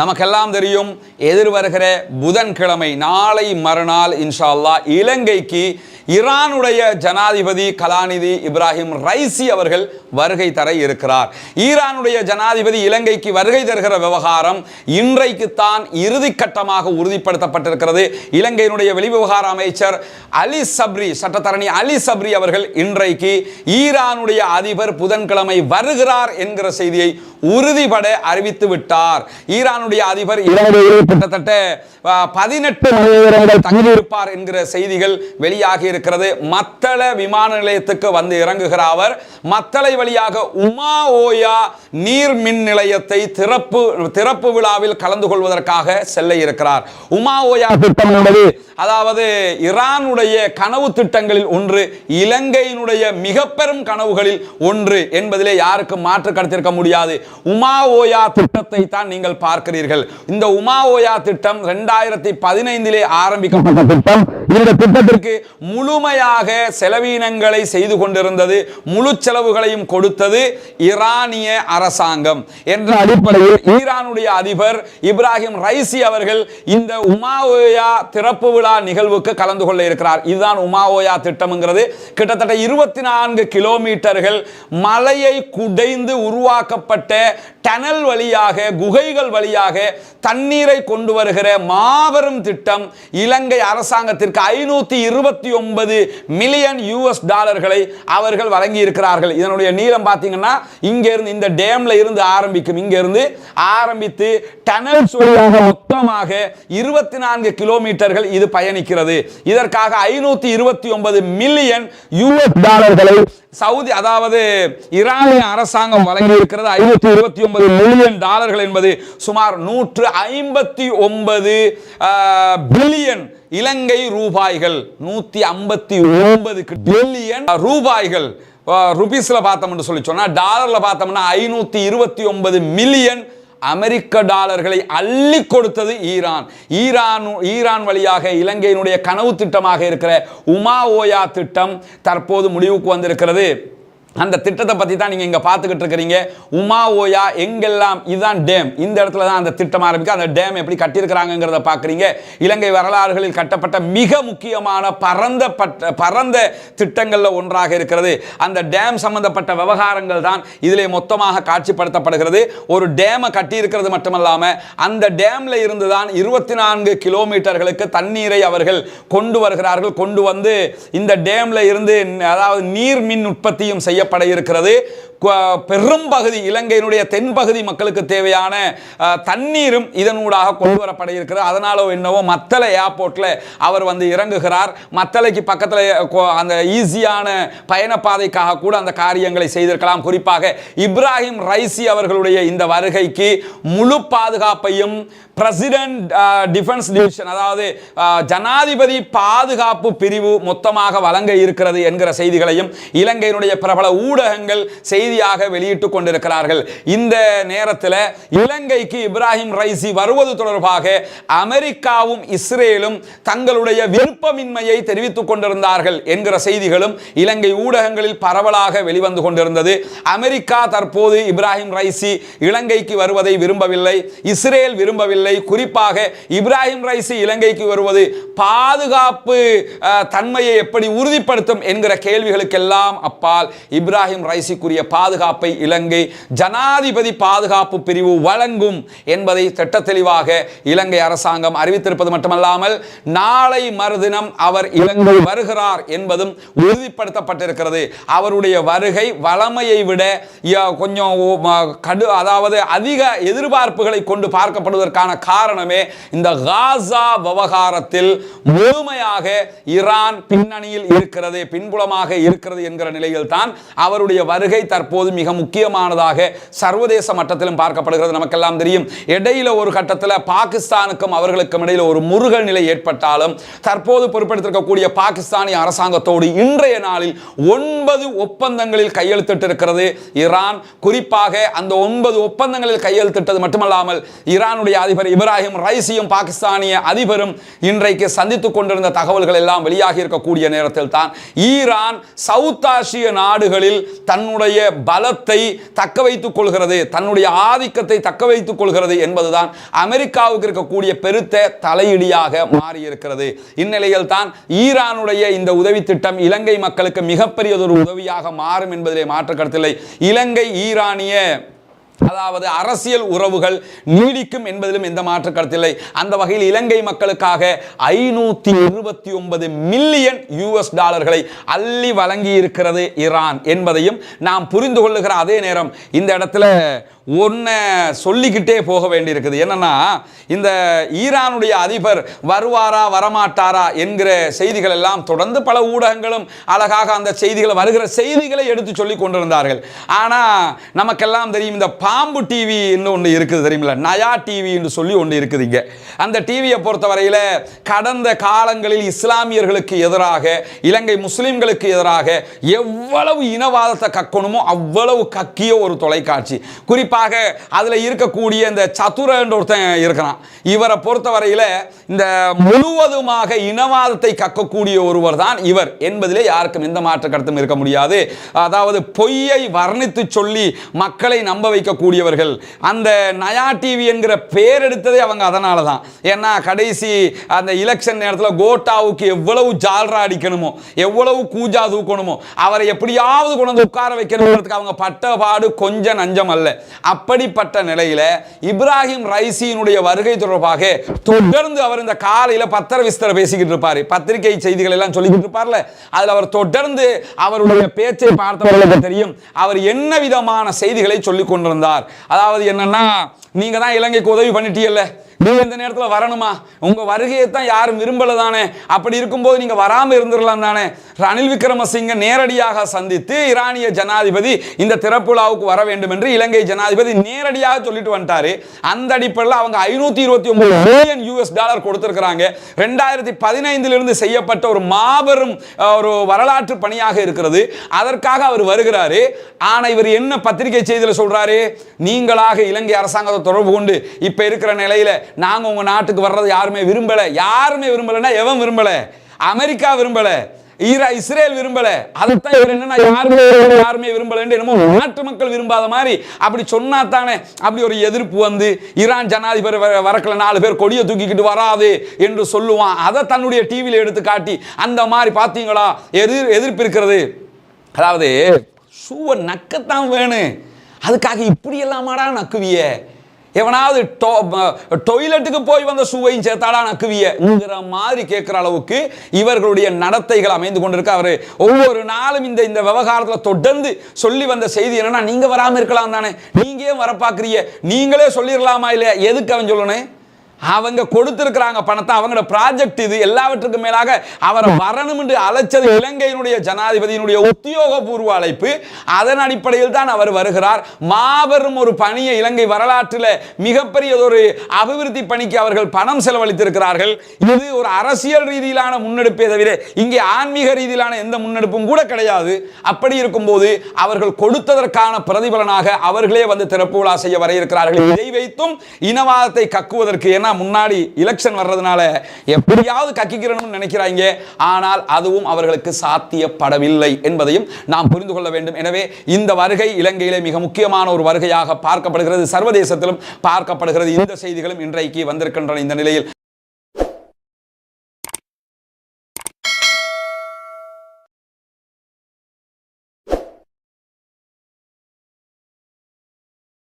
நமக்கெல்லாம் தெரியும் எதிர்வருகிற புதன்கிழமை நாளை மறுநாள் இன்ஷா அல்லாஹ் இலங்கைக்கு ஈரானுடைய ஜனாதிபதி கலாநிதி இப்ராஹிம் ரைசி அவர்கள் வருகை தர இருக்கிறார். ஈரானுடைய ஜனாதிபதி இலங்கைக்கு வருகை தருகிற விவகாரம் இன்றைக்குத்தான் இறுதிக்கட்டமாக உறுதிப்படுத்தப்பட்டிருக்கிறது. இலங்கையினுடைய வெளிவிவகார அமைச்சர் அலி சப்ரி சட்டத்தரணி அலி சப்ரி அவர்கள் இன்றைக்கு ஈரானுடைய அதிபர் புதன்கிழமை வருகிறார் என்கிற செய்தியை உறுதிபட அறிவித்து விட்டார். ஈரானுடைய அதிபர் கிட்டத்தட்ட பதினெட்டு மணி நேரங்கள் தங்கியிருப்பார் என்கிற செய்திகள் வெளியாகி இருக்கிறது. மத்தள விமான நிலையத்துக்கு வந்து இறங்குகிற அவர் மத்தளை வழியாக உமா ஓயா நீர் மின் நிலையத்தை திறப்பு திறப்பு விழாவில் கலந்து கொள்வதற்காக செல்ல இருக்கிறார். உமா ஓயா திட்டம் என்பது அதாவது ஈரானுடைய கனவு திட்டங்களில் ஒன்று இலங்கையினுடைய மிக பெரும் கனவுகளில் ஒன்று என்பதிலே யாருக்கும் மாற்று கருத்திருக்க முடியாது. உமா ஓயா திட்டத்தை தான் நீங்கள் பார்க்கிறீர்கள். இந்த உமா ஓயா திட்டம் ரெண்டாயிரத்தி பதினைந்திலே ஆரம்பிக்கப்பட்ட திட்டம் இந்த திட்டத்திற்கு முழுமையாக செலவீனங்களை செய்து கொண்டிருந்தது முழு செலவுகளையும் கொடுத்தது ஈரானிய அரசாங்கம். என்ற அடிப்படையில் ஈரானுடைய அதிபர் இப்ராஹிம் ரைசி அவர்கள் இந்த உமாஓயா திறப்பு விழா நிகழ்வுக்கு கலந்து கொள்ள இருக்கிறார். இதுதான் உமாஓயா திட்டம்ங்கிறது. கிட்டத்தட்ட இருபத்தி நான்கு கிலோமீட்டர்கள் மலையை குடைந்து உருவாக்கப்பட்ட டனல் வழியாக குகைகள் வழியாக தண்ணீரை கொண்டு வருகிற மாபெரும் திட்டம் இலங்கை அரசாங்கத்திற்கு ஐநூத்தி இருபத்தி ஒன்பது மில்லியன் யூஎஸ் டாலர்களை அவர்கள் வழங்கி இருக்கிறார்கள் இதனுடைய நீளம் பார்த்தீங்கன்னா இங்கேருந்து இந்த டேம்ல இருந்து ஆரம்பிக்கும். இங்கேருந்து ஆரம்பித்து டனல்ஸ் வழியாக மொத்தமாக இருபத்தி நான்கு கிலோமீட்டர்கள் இது பயணிக்கிறது. இதற்காக ஐநூத்தி இருபத்தி ஒன்பது மில்லியன் யூஎஸ் டாலர்களை சவுதி அதாவது ஈரானிய அரசாங்கம் வழங்கி இருக்கிறது ஐநூத்தி இருபத்தி ஒன்பது மில்லியன் டாலர்கள் என்பது சுமார் நூற்று ஐம்பத்தி ஒன்பது பில்லியன் இலங்கை ரூபாய்கள். நூத்தி ஐம்பத்தி ஒன்பது பில்லியன் ரூபாய்கள். ருபீஸ்ல பார்த்தோம்னு சொல்லி சொன்னா டாலர்ல பார்த்தோம்னா ஐநூத்தி இருபத்தி ஒன்பது மில்லியன் அமெரிக்க டாலர்களை அள்ளி கொடுத்தது ஈரான். ஈரான் ஈரான் வழியாக இலங்கையினுடைய கனவு திட்டமாக இருக்கிற உமா ஓயா திட்டம் தற்போது முடிவுக்கு வந்திருக்கிறது. அந்த திட்டத்தை பற்றி தான் நீங்கள் இங்கே பார்த்துக்கிட்டு இருக்கிறீங்க. உமா ஓயா எங்கெல்லாம் இதுதான் டேம் இந்த இடத்துல தான் அந்த திட்டம் ஆரம்பிக்கும் அந்த டேம் எப்படி கட்டியிருக்கிறாங்கிறத பார்க்குறீங்க. இலங்கை வரலாறுகளில் கட்டப்பட்ட மிக முக்கியமான பரந்த பட்ட பரந்த திட்டங்களில் ஒன்றாக இருக்கிறது. அந்த டேம் சம்பந்தப்பட்ட விவகாரங்கள் தான் இதிலே மொத்தமாக காட்சிப்படுத்தப்படுகிறது. ஒரு டேமை கட்டியிருக்கிறது மட்டுமல்லாமல் அந்த டேமில் இருந்து தான் இருபத்தி நான்கு கிலோமீட்டர்களுக்கு தண்ணீரை அவர்கள் கொண்டு வருகிறார்கள். கொண்டு வந்து இந்த டேமில் இருந்து அதாவது நீர் மின் உற்பத்தியும் செய்ய செய்யப்பட இருக்கிறது. பெரும் பகுதி இலங்கையினுடைய தென்பகுதி மக்களுக்கு தேவையான தண்ணீரும் இதனூடாக கொண்டு வரப்பட இருக்கிறது அதனால என்னவோ மத்தளை ஏர்போர்ட்டில் அவர் வந்து இறங்குகிறார். மத்தளைக்கு பக்கத்தில் அந்த ஈஸியான பயணப்பாதைக்காக கூட அந்த காரியங்களை செய்திருக்கலாம். குறிப்பாக இப்ராஹிம் ரைசி அவர்களுடைய இந்த வருகைக்கு முழு பாதுகாப்பையும் பிரசிடென்ட் டிஃபென்ஸ் டிவிஷன் அதாவது ஜனாதிபதி பாதுகாப்பு பிரிவு மொத்தமாக வழங்க இருக்கிறது என்கிற செய்திகளையும் இலங்கையினுடைய பிரபல ஊடகங்கள் செய்தி செய்தியாக வெளியிட்டுக் கொண்டிருக்கிறார்கள். இந்த நேரத்தில் இலங்கைக்கு இப்ராஹிம் ரைசி வருவது தொடர்பாக அமெரிக்காவும் இஸ்ரேலும் தங்களுடைய விருப்பமின்மையை தெரிவித்துக் கொண்டிருந்தார்கள் என்கிற செய்திகளும் இலங்கை ஊடகங்களில் பரவலாக வெளிவந்து கொண்டிருந்தது. அமெரிக்கா தற்போது இப்ராஹிம் ரைசி இலங்கைக்கு வருவதை விரும்பவில்லை. இஸ்ரேல் விரும்பவில்லை. குறிப்பாக இப்ராஹிம் ரைசி இலங்கைக்கு வருவது பாதுகாப்பு தன்மையை எப்படி உறுதிப்படுத்தும் என்கிற கேள்விகளுக்கெல்லாம் அப்பால் இப்ராஹிம் ரைசிக்குரிய பாதுகாப்பை இலங்கை ஜனாதிபதி பாதுகாப்பு பிரிவு வழங்கும் என்பதை திட்ட தெளிவாக இலங்கை அரசாங்கம் அறிவித்திருப்பது மட்டுமல்லாமல் நாளை மறுதினம் அவர் இலங்கை வருகிறார் என்பதும் உறுதிப்படுத்தப்பட்டிருக்கிறது. அவருடைய வருகை வளமையை விட கொஞ்சம் கடு அதாவது அதிக எதிர்பார்ப்புகளை கொண்டு பார்க்கப்படுவதற்கான காரணமே இந்த காசா விவகாரத்தில் முழுமையாக ஈரான் பின்னணியில் இருக்கிறது பின்புலமாக இருக்கிறது என்கிற நிலையில் தான் அவருடைய வருகை தற்போது மிக முக்கியமானதாக சர்வதேச மட்டத்திலும் பார்க்கப்படுகிறது. நமக்கெல்லாம் தெரியும். இடையில ஒரு கட்டத்தில் பாகிஸ்தானுக்கும் அவர்களுக்கும் இடையில் ஒரு முருகல் நிலை ஏற்பட்டாலும் தற்போது பொறுப்பெடுத்திருக்கக்கூடிய பாகிஸ்தானிய அரசாங்கத்தோடு இன்றைய நாளில் ஒன்பது ஒப்பந்தங்களில் கையெழுத்திட்டு இருக்கிறது ஈரான் குறிப்பாக அந்த ஒன்பது ஒப்பந்தங்களில் கையெழுத்திட்டது மட்டுமல்லாமல் ஈரானுடைய அதிபர் இப்ராஹிம் ரைசியும் பாகிஸ்தானிய அதிபரும் இன்றைக்கு சந்தித்துக் கொண்டிருந்த தகவல்கள் எல்லாம் வெளியாகி இருக்கக்கூடிய நேரத்தில் தான் ஈரான் சவுத் ஆசிய நாடுகளில் தன்னுடைய பலத்தை தக்க வைத்துக் கொள்கிறது தன்னுடைய ஆதிக்கத்தை தக்க வைத்துக் கொள்கிறது என்பதுதான் அமெரிக்காவுக்கு இருக்கக்கூடிய பெருத்த தலையிடியாக மாறியிருக்கிறது. இந்நிலையில் தான் ஈரானுடைய இந்த உதவி திட்டம் இலங்கை மக்களுக்கு மிகப்பெரியதொரு உதவியாக மாறும் என்பதிலே மாற்று கருத்தில்லை. இலங்கை ஈரானிய அதாவது அரசியல் உறவுகள் நீடிக்கும் என்பதிலும் எந்த மாற்று கருத்தில்லை. அந்த வகையில் இலங்கை மக்களுக்காக ஐநூத்தி இருபத்தி ஒன்பது மில்லியன் யூஎஸ் டாலர்களை அள்ளி வழங்கி இருக்கிறது ஈரான் என்பதையும் நாம் புரிந்து கொள்ளுகிற அதே நேரம் இந்த இடத்துல ஒன்றை சொல்லிக்கிட்டே போக வேண்டியிருக்குது. என்னென்னா இந்த ஈரானுடைய அதிபர் வருவாரா வரமாட்டாரா என்கிற செய்திகள் எல்லாம் தொடர்ந்து பல ஊடகங்களும் அழகாக அந்த செய்திகளை வருகிற செய்திகளை எடுத்து சொல்லி கொண்டிருந்தார்கள். ஆனால் நமக்கெல்லாம் தெரியும் இந்த பாம்பு டிவி ஒன்று இருக்குது தெரியுமில்ல? நயா டிவி என்று சொல்லி ஒன்று இருக்குது இங்கே. அந்த டிவியை பொறுத்தவரையில் கடந்த காலங்களில் இஸ்லாமியர்களுக்கு எதிராக இலங்கை முஸ்லீம்களுக்கு எதிராக எவ்வளவு இனவாதத்தை கக்கணுமோ அவ்வளவு கக்கிய ஒரு தொலைக்காட்சி. குறிப்பாக அதில் இருக்கக்கூடிய இந்த சதுர என்ற ஒருத்தன் இருக்கிறான். இவரை பொறுத்தவரையில் இந்த முழுவதுமாக இனவாதத்தை கக்கக்கூடிய ஒருவர் தான் இவர் என்பதிலே யாருக்கும் எந்த மாற்று கருத்தும் இருக்க முடியாது. அதாவது பொய்யை வர்ணித்து சொல்லி மக்களை நம்ப வைக்கக்கூடியவர்கள் அந்த நயா டிவி என்கிற பேர் எடுத்ததே அவங்க அதனால தான் ஏன்னா கடைசி அந்த எலெக்ஷன் நேரத்தில் கோட்டாவுக்கு எவ்வளவு ஜால்ரா அடிக்கணுமோ எவ்வளவு கூஜா தூக்கணுமோ அவரை எப்படியாவது கொண்டு வந்து உட்கார வைக்கணுங்கிறதுக்கு அவங்க பட்ட பாடு கொஞ்சம் நஞ்சம் அல்ல. அப்படிப்பட்ட நிலையில இப்ராஹிம் ரைசியினுடைய வருகை தொடர்பாக தொடர்ந்து அவர் இந்த காலையில பத்திர விஸ்தர பேசிக்கிட்டு இருப்பாரு. பத்திரிகை செய்திகள் எல்லாம் சொல்லிக்கிட்டு இருப்பார்ல. அதுல அவர் தொடர்ந்து அவருடைய பேச்சை பார்த்தவர்களுக்கு தெரியும். அவர் என்ன விதமான செய்திகளை சொல்லிக் கொண்டிருந்தார். அதாவது என்னன்னா நீங்க தான் இலங்கைக்கு உதவி பண்ணிட்டீங்கல்ல. நீ இந்த நேரத்தில் வரணுமா? உங்கள் வருகையை தான் யாரும் விரும்பல தானே. அப்படி இருக்கும்போது நீங்கள் வராமல் இருந்துடலாம் தானே. ரணில் விக்ரமசிங்க நேரடியாக சந்தித்து ஈரானிய ஜனாதிபதி இந்த திறப்புலாவுக்கு வர வேண்டும் என்று இலங்கை ஜனாதிபதி நேரடியாக சொல்லிட்டு வந்துட்டாரு. அந்த அடிப்படையில் அவங்க ஐநூற்றி இருபத்தி ஒன்பது மில்லியன் யூஎஸ் டாலர் கொடுத்துருக்குறாங்க. ரெண்டாயிரத்தி பதினைந்திலிருந்து செய்யப்பட்ட ஒரு மாபெரும் ஒரு வரலாற்று பணியாக இருக்கிறது. அதற்காக அவர் வருகிறாரு. ஆனால் இவர் என்ன பத்திரிகை செய்தியில் சொல்கிறாரு நீங்களாக இலங்கை அரசாங்கத்தை தொடர்பு கொண்டு இப்போ இருக்கிற நிலையில் நாங்க உங்க நாட்டுக்கு வர்றது யாருமே விரும்பல. யாருமே விரும்பலைன்னா எவன் விரும்பல? அமெரிக்கா விரும்பல. ஈரா இஸ்ரேல் விரும்பல. அதைத்தான் இவர் என்னன்னா யாருமே யாருமே விரும்பலன்னு என்னமோ நாட்டு மக்கள் விரும்பாத மாதிரி அப்படி சொன்னா தானே. அப்படி ஒரு எதிர்ப்பு வந்து ஈரான் ஜனாதிபதி வர- வரக்கல நாலு பேர் கொடியை தூக்கிக்கிட்டு வராது என்று சொல்லுவான். அதை தன்னுடைய டிவியில் எடுத்து காட்டி அந்த மாதிரி பார்த்தீங்களா? எதிர் எதிர்ப்பு இருக்கிறது. அதாவது ஷூவை நக்கத்தான் வேணும் அதுக்காக இப்படி நக்குவியே? எவனாவது டொய்லெட்டுக்கு போய் வந்த சுவையும் சேர்த்தாடா நக்குவியங்கிற மாதிரி கேட்குற அளவுக்கு இவர்களுடைய நடத்தைகள் அமைந்து கொண்டிருக்க. அவர் ஒவ்வொரு நாளும் இந்த இந்த விவகாரத்தில் தொடர்ந்து சொல்லி வந்த செய்தி என்னன்னா நீங்க வராம இருக்கலாம் தானே. நீங்களே ஏன் வர நீங்களே சொல்லிடலாமா இல்லையா? எதுக்கு அவன் சொல்லணும்? அவங்க கொடுத்திருக்கிறாங்க பணத்தை அவங்களோட ப்ராஜெக்ட் இது எல்லாவற்றுக்கும் மேலாக அவரை வரணும் என்று அழைச்சது இலங்கையினுடைய ஜனாதிபதியினுடைய உத்தியோகபூர்வ அழைப்பு. அதன் அடிப்படையில் தான் அவர் வருகிறார். மாபெரும் ஒரு பணியை இலங்கை வரலாற்றில் மிகப்பெரிய ஒரு அபிவிருத்தி பணிக்கு அவர்கள் பணம் செலவழித்திருக்கிறார்கள். இது ஒரு அரசியல் ரீதியிலான முன்னெடுப்பே தவிர இங்கே ஆன்மீக ரீதியிலான எந்த முன்னெடுப்பும் கூட கிடையாது. அப்படி இருக்கும்போது அவர்கள் கொடுத்ததற்கான பிரதிபலனாக அவர்களே வந்து திறப்பு விழா செய்ய வர இருக்கிறார்கள் இதை வைத்தும் இனவாதத்தை கக்குவதற்கு என்ன ஆனால் முன்னாடி எலெக்ஷன் வர்றதுனால எப்படியாவது கக்கிக்கிறணும்னு நினைக்கிறாங்க. ஆனால் அதுவும் அவர்களுக்கு சாத்தியப்படவில்லை என்பதையும் நாம் புரிந்து கொள்ள வேண்டும். எனவே இந்த வருகை இலங்கையிலே மிக முக்கியமான ஒரு வருகையாக பார்க்கப்படுகிறது. சர்வதேசத்திலும் பார்க்கப்படுகிறது. இந்த செய்திகளும் இன்றைக்கு வந்திருக்கின்றன இந்த நிலையில்.